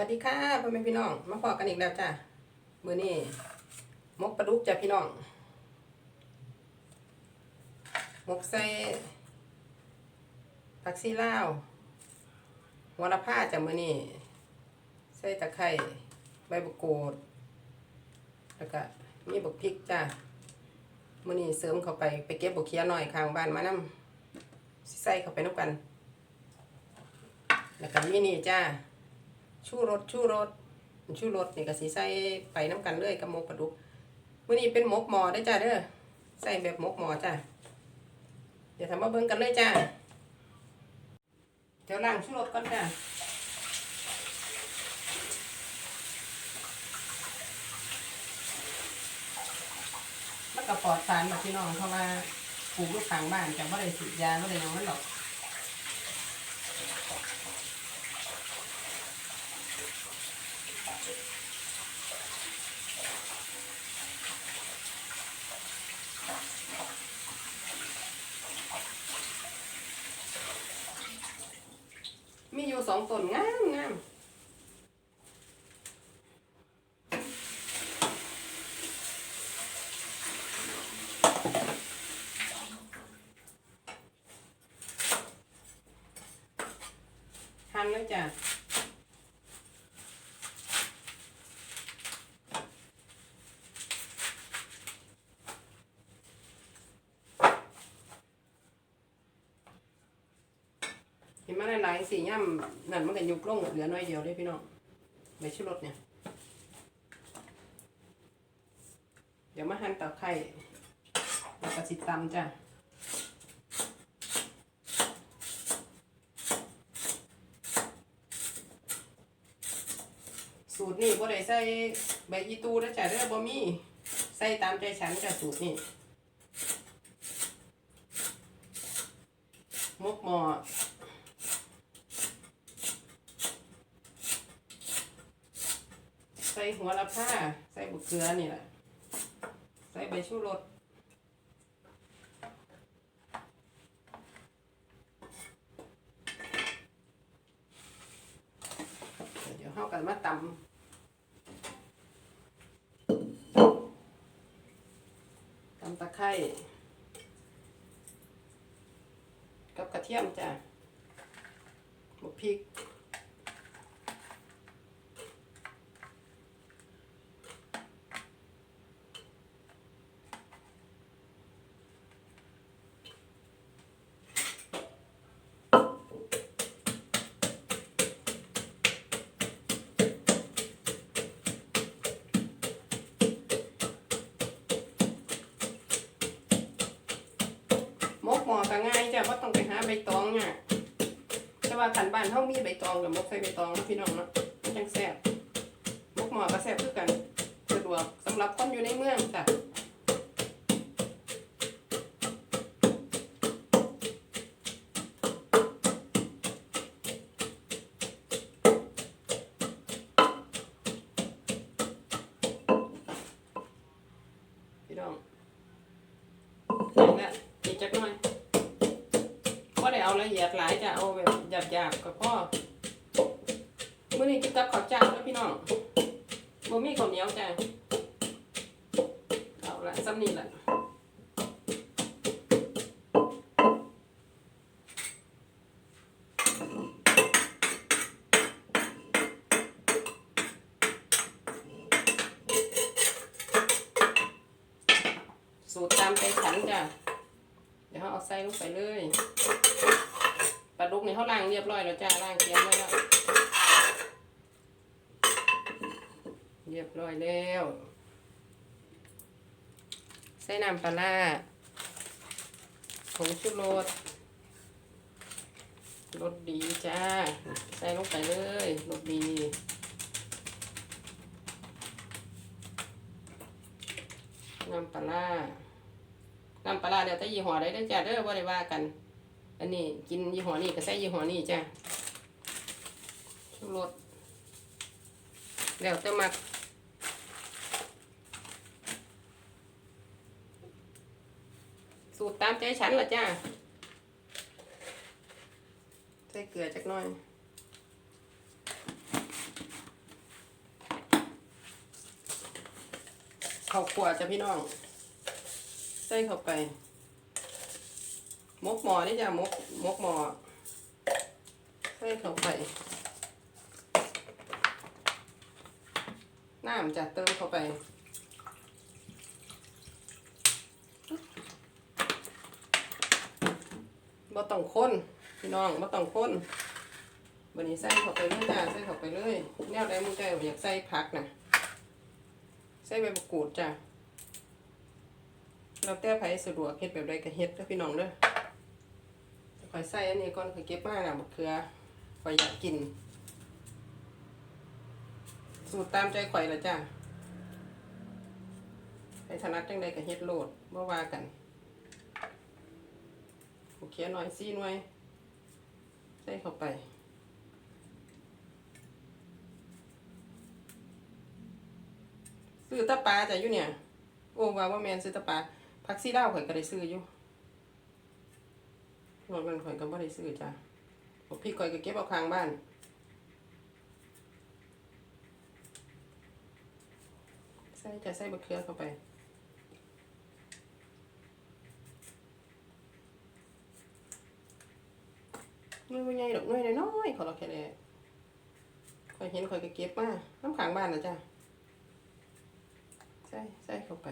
วัสดีค่ะพ่อแม่พี่น้อง มาพอกันอีกแล้วจ้ะมือนี้มกปลาดุกจ้ะพี่น้องมกใส่ผักซีลาวหัวละผ้าจ้ะมือนี้ใส่ตะไคร้ใบบักกูดแล้วก็มีบักพริกจ้ะมือนี้เสริมเข้าไปไปเก็บบักเขียหน่อยข้างบ้านมานำสิใส่เข้าไปนำกัน แล้วก็มีนี่จ้า ชูรสชูรสชูรสนี่ก็สิใส่ไปน้ำกันเลยกับหมกปลาดุกมื้อนี้เป็นหมกหมอได้จ้าเด้อใส่แบบหมกหมอจ้าเดี๋ยวทำมาเบิ่งกันเลยจ้าเดี๋ยวล้างชูรสก่อนจ้ามันก็ปลอดสารแบบพี่น้องเพราะว่าปลูกลูกทางบ้านจะไม่ได้ฉีดยาไม่ได้หยังมันหรอก มีอยู่สองต้นงามงามหั่นเลยจ้ะ เห็นไหมหลายๆสีย่ำนั่นมันก็ยุบลงเหลือน้อยเดียวเลยพี่น้องใบชูรสเนี่ย เดี๋ยวมาหั่นตะไคร้แล้วก็สิตำจ้ะสูตรนี่บ่ได้ใส่ใบอีตูแล้วจ้ะเด้อบ่มีใส่ตามใจฉันจ้ะสูตรนี่มกหมอใส่ หัวละผ้าใส่บุกเกลือนี่แหละใส่ใบชูรสเดี๋ยวเฮากันมาตำตำตะไคร้กับกระเทียมจ้ะหมกพริก มกหมอก็ง่ายจ้ะว่าต้องไปหาใบตองอะแต่ว่าขันบ้านเท่ามีใบตองกับมกใส่ใบตองนะพี่น้องเนาะมันจังแซ่บมกหมอก็แซ่บคือกันสะดวกสำหรับคนอยู่ในเมืองจ้ะ ดหลายจะเอาแบบหยาบๆกับพ่อมื้อนี้กินกับข้าวเจ้าแล้วพี่น้องบ่มีข้าวเหนียวจ้ะเอาละซ้ำนี่แหละสูตรตามใจฉันจ้ะ เดี๋ยวเขาเอาใส่ลงไปเลย ปลาดุกนี่เขาล้างเรียบร้อยแล้วจ้ะล้างเตรียมไว้แล้วเรียบร้อยแล้วใส่น้ำปลาร้าผงชูรสรสดีจ้า ใส่ลงไปเลยรสดีน้ำปลาร้าน้ำปลาร้าเดี๋ยวแต่ยี่ห้อได้ด้อจ้าเด้อบ่ได้ว่ากัน อันนี้กินยี่ห้อนี้ก็ใส่ยี่ห้อนี้จ้ะรสแล้วจะมักสูตรตามใจฉันละจ้าใส่เกลือจักหน่อย ข้าวขวดจ้ะพี่น้อง ใส่เข้าไป มกหมอนี่จ้ะมกมกหมอใส่เข้าไปน้ำจะเติมเข้าไปบ่ต้องคนพี่น้องบ่ต้องคนวันนี้ใส่เข้าไปเลยจ้าใส่เข้าไปเลยแนวใดมึงใจอยากใส่ผักนะใส่ใบมะกรูดจ้าเราแต่ไผสะดวกเฮ็ดแบบใดก็เฮ็ดเด้อพี่น้องเด้อ อยใส่อันนี้ก่อนคอยเก็บมาน่ะมะเขือคอยอยากกิน สูตรตามใจข่อยละจ้าไปถนัดจังใดก็เฮ็ดโลดบ่ว่ากันโอเคหน่อยซีหน่อยใส่เข้าไปซื้อตะปลาจ้ะอยู่เนี่ย โอ้ว่าว่าแมนซื้อตะปลาผักซีดาวข่อยก็ได้ซื้ออยู่ นอกนั้นข่อยก็บ่ได้ซื้อจ้ะพวกพี่ข่อยก็เก็บเอาข้างบ้านใส่จะใส่บะเขือเข้าไปน้อยบ่ใหญ่ดอกน้อยน้อยขอเราแค่นี้ข่อยเห็นข่อยก็เก็บมาน้ำขังบ้านนะจ้ะใส่ใส่เข้าไป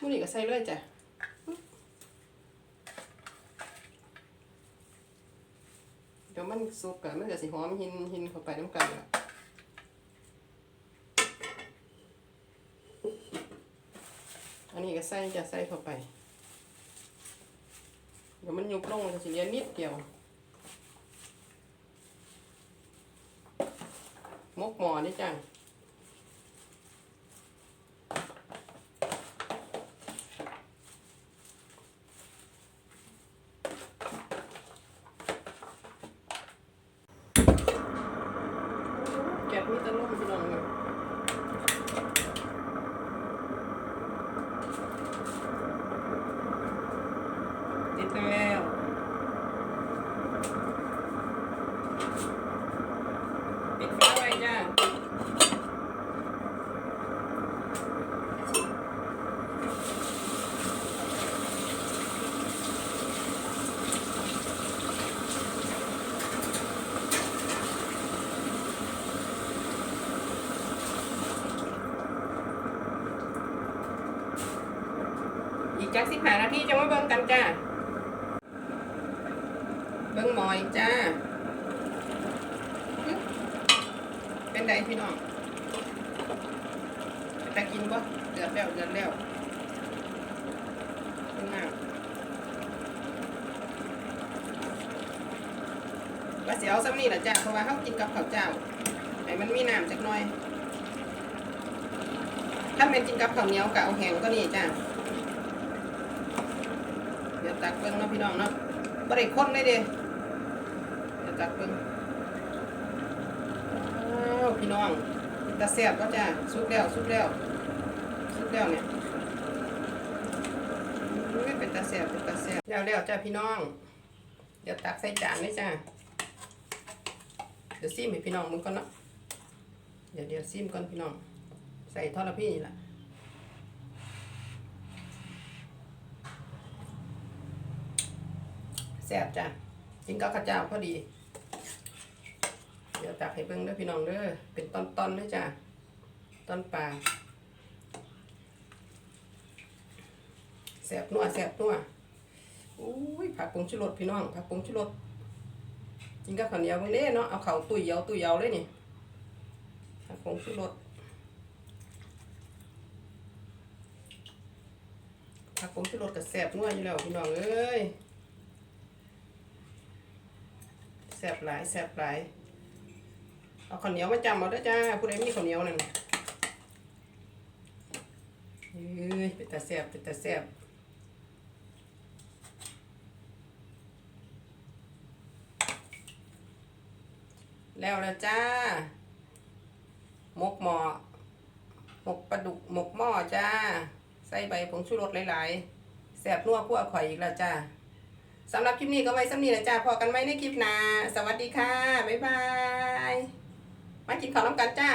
มื้อนี้ก็ใส่เลยจ้ะเดี๋ยว มันสุกกันมันก็สิหอมหินหินเข้าไปน้ำกันละอันนี้ก็ใส่จะใส่เข้าไป เดี๋ยวมันยุบลงมันก็สิเลียนิดเดียวมกหมอนี่จัง แกะมีแตะล่มพี่น้องเลยติดแล้ว ปิดฟ้าไว้จ้า อีก จักสิบหานาทีจะมาเบิ่งกันจ้า เบิ่งหมออีกจ้า เป็นไดพี่น้องเป็นตะกินปะเดือดแล้วเดือดแล้วเป็นน้ำว่าเสียวซ้ำนี่แหละจ้าเพราะว่าเขากินกับข้าวเจ้าให้มันมีน้ำจักหน่อย ถ้าเป็นกินกับข้าวเหนียวกับเอาแห้งก็นี่จ้า ตักเบิ่งเนาะพี่น้องเนาะบริคนเลยเด้เดี๋ยวตักเบิ่งอ้าวพี่น้องตาแซ่บก็จ้าสุกแล้วสุกแล้วสุกแล้วเนี่ยอุ้ยเป็นตาแซ่บเป็นตาแซ่บแล้วแล้วจ้าพี่น้อง เดี๋ยวตักใส่จานเลยจ้าเดี๋ยวซิมให้พี่น้องมึงก่อนเนาะเดี๋ยวเดี๋ยวซิมก่อนพี่น้อง ใส่ทอดละพี่นี่แหละ แซ่บจ้ากินกับข้าวเจ้าพอดี เดี๋ยวตักให้เบิ่งด้อพี่น้องเด้อเป็นตอนๆเลยจ้ะตอนปลาแสบนัวแสบนัวอุ้ยผักผงชูรสพี่น้องผักผงชูรสกินกับข้าวเหนียวเบิ่งเด้เนาะเอาข้าวตุ้ยเยาตุยเยาเลยนี่ผักผงชูรสผักผงชูรสกับแสบนัวอยู่แล้วพี่น้องเอ้ย แสบหลายแสบหลาย เอาข้าวเหนียวมาจำเอาด้วยจ้าผู้ใดมีข้าวเหนียวนั่นเอ้ยเป็นตาแซ่บเป็นตาแซ่บแล้วล้วจ้าหมกหมอหมกปลาดุกหมกหม้อจ้า ใส่ใบผงชูรสหลายๆแซ่บนัวพวกข่อยอีกแล้วจ้า สำหรับคลิปนี้ก็ไว้สำนีนะจ้าพอกันไหมในคลิปหน้าสวัสดีค่ะ บ๊ายบาย มากินข้าวน้ำกันจ้า